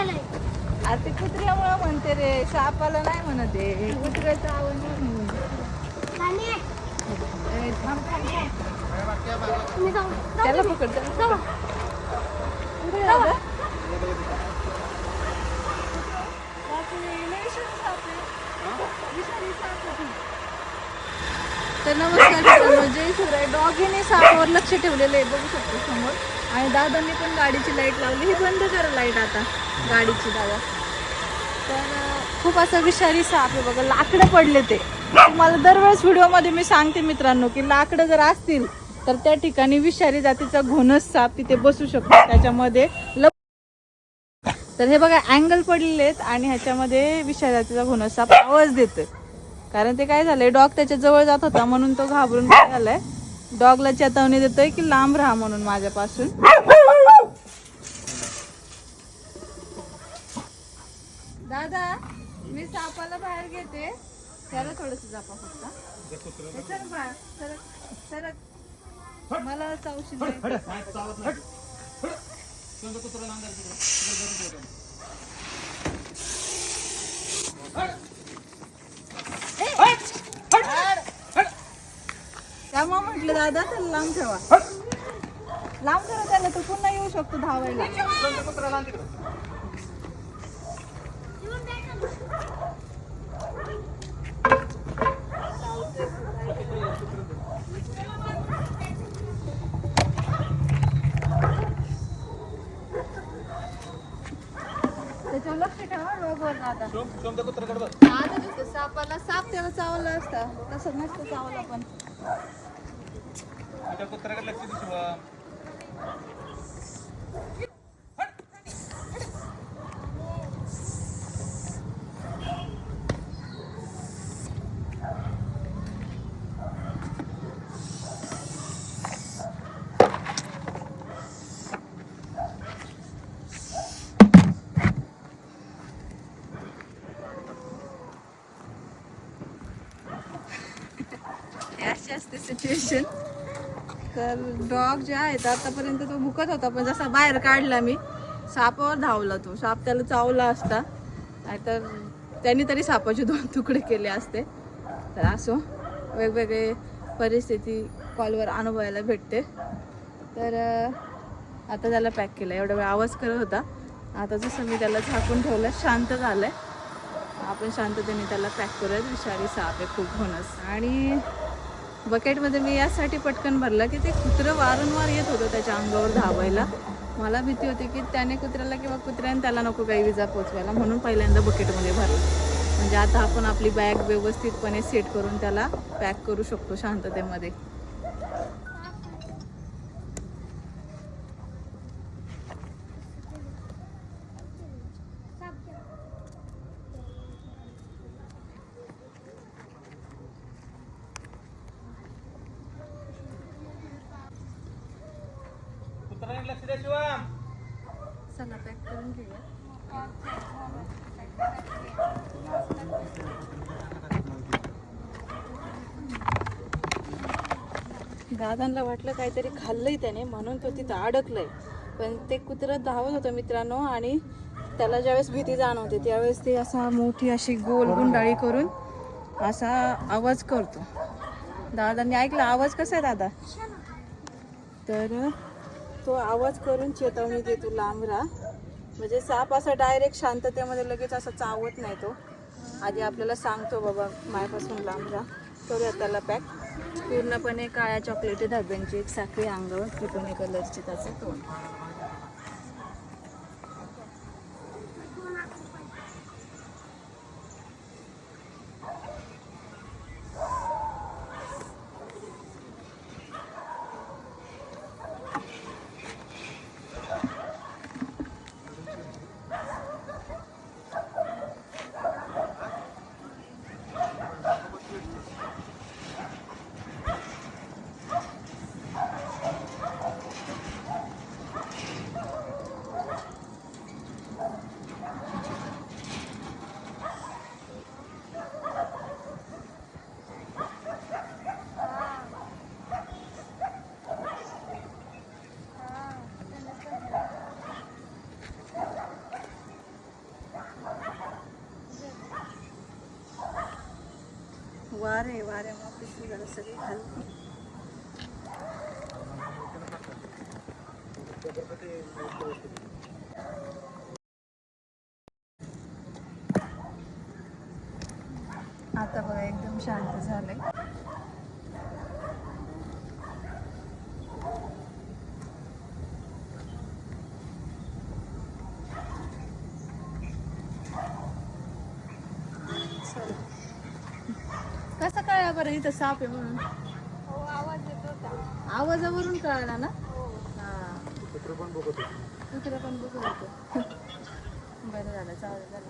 आता कुत्र्यामुळे म्हणते रे सापाला नाही म्हणत आहे कुत्र्याचं आवाज त्याला पकड तर नमस्कार जय सुराय डॉगीने सापावर लक्ष ठेवलेलं आहे. बघू शकतो समोर. आणि दादांनी पण गाडीची लाइट लावली. ही बंद करा लाइट आता गाडीची दादा. तर खूप असं विषारी साप आहे बघा लाकडं पडले ते. मला दरवेळेस व्हिडिओमध्ये मी सांगते मित्रांनो की लाकडं जर असतील तर त्या ठिकाणी विषारी जातीचा घोणस साप तिथे बसू शकतो. त्याच्यामध्ये लप तर हे बघा अँगल पडलेले आहेत आणि ह्याच्यामध्ये विषारी जातीचा घोणस साप आवाज देतोय. कारण ते काय झालंय डॉग त्याच्याजवळ जात होता म्हणून तो घाबरून काय झालाय डॉगला चेतावणी देतोय की लांब राहा म्हणून माझ्यापासून. दादा मी सापाला बाहेर घेते. त्याला थोडस जापा फक्त. सर बाहेर सरक सरक मला चावशी त्यामुळे म्हटलं दादा त्याला लांब ठेवा. लांब ठेवा त्याला तो पुन्हा येऊ शकतो धावायला त्याच्यावर लक्ष ठेवा रोगवर आता आता दिसतं सापाला साप त्याला चावला असता. तसं नसतं चावला पण. हे अशी असते सिच्युएशन तर डॉग जे आहेत आतापर्यंत तो भुकत होता पण जसा बाहेर काढला मी सापावर धावला तो. साप त्याला चावला असता. नाहीतर त्यांनी तरी सापाचे दोन तुकडे केले असते. तर असो वेगवेगळे परिस्थिती कॉलवर अनुभवायला भेटते. तर आता त्याला पॅक केलं एवढा वेळ आवाज करत होता. आता जसं मी त्याला झाकून ठेवलं शांत झालंय. आपण शांततेने त्याला पॅक करूयात. विषारी साप आहे खूप होणस आणि बकेटमध्ये मी यासाठी पटकन भरलं की ते कुत्रं वारंवार येत होतं त्याच्या अंगावर धावायला. मला भीती होती की त्याने कुत्र्याला किंवा कुत्र्याने त्याला नको काही विजा पोचवायला म्हणून पहिल्यांदा बकेटमध्ये भरलं. म्हणजे आता आपण आपली बॅग व्यवस्थितपणे सेट करून त्याला पॅक करू शकतो शांततेमध्ये. चला पॅक करून घेऊया. दादांना वाटलं काहीतरी खाल्लंय त्याने म्हणून तो तिथं अडकलंय. पण ते कुत्रं धावत होतं मित्रांनो आणि त्याला ज्यावेळेस भीती जाणवते त्यावेळेस ते असा मोठी अशी गोल गुंडाळी करून असा आवाज करतो. दादांनी ऐकला आवाज कसा आहे दादा? तर तो आवाज करून चेतवणी देतो लांब राहा. म्हणजे साप असा डायरेक्ट शांततेमध्ये लगेच असा चावत नाही तो. आधी आपल्याला सांगतो बाबा मायापासून लांब राहा. करूया त्याला पॅक पूर्णपणे काळ्या चॉकलेटी धाब्यांची एक साखळी अंगावर त्रिकोणी कलरची त्याचं तोंड. वारे वाऱ्यामुळे पिशवी जरा सगळी हलकी. आता बघा एकदम शांत झालंय चला. कसं कळलं बरं इथं साप आहे म्हणून. हो आवाज येत होता. आवाजावरून कळला ना? हो. हा. कुत्रं पण बघत होते. कुत्रा पण बघत होतो. बरं झालं चालेल झालं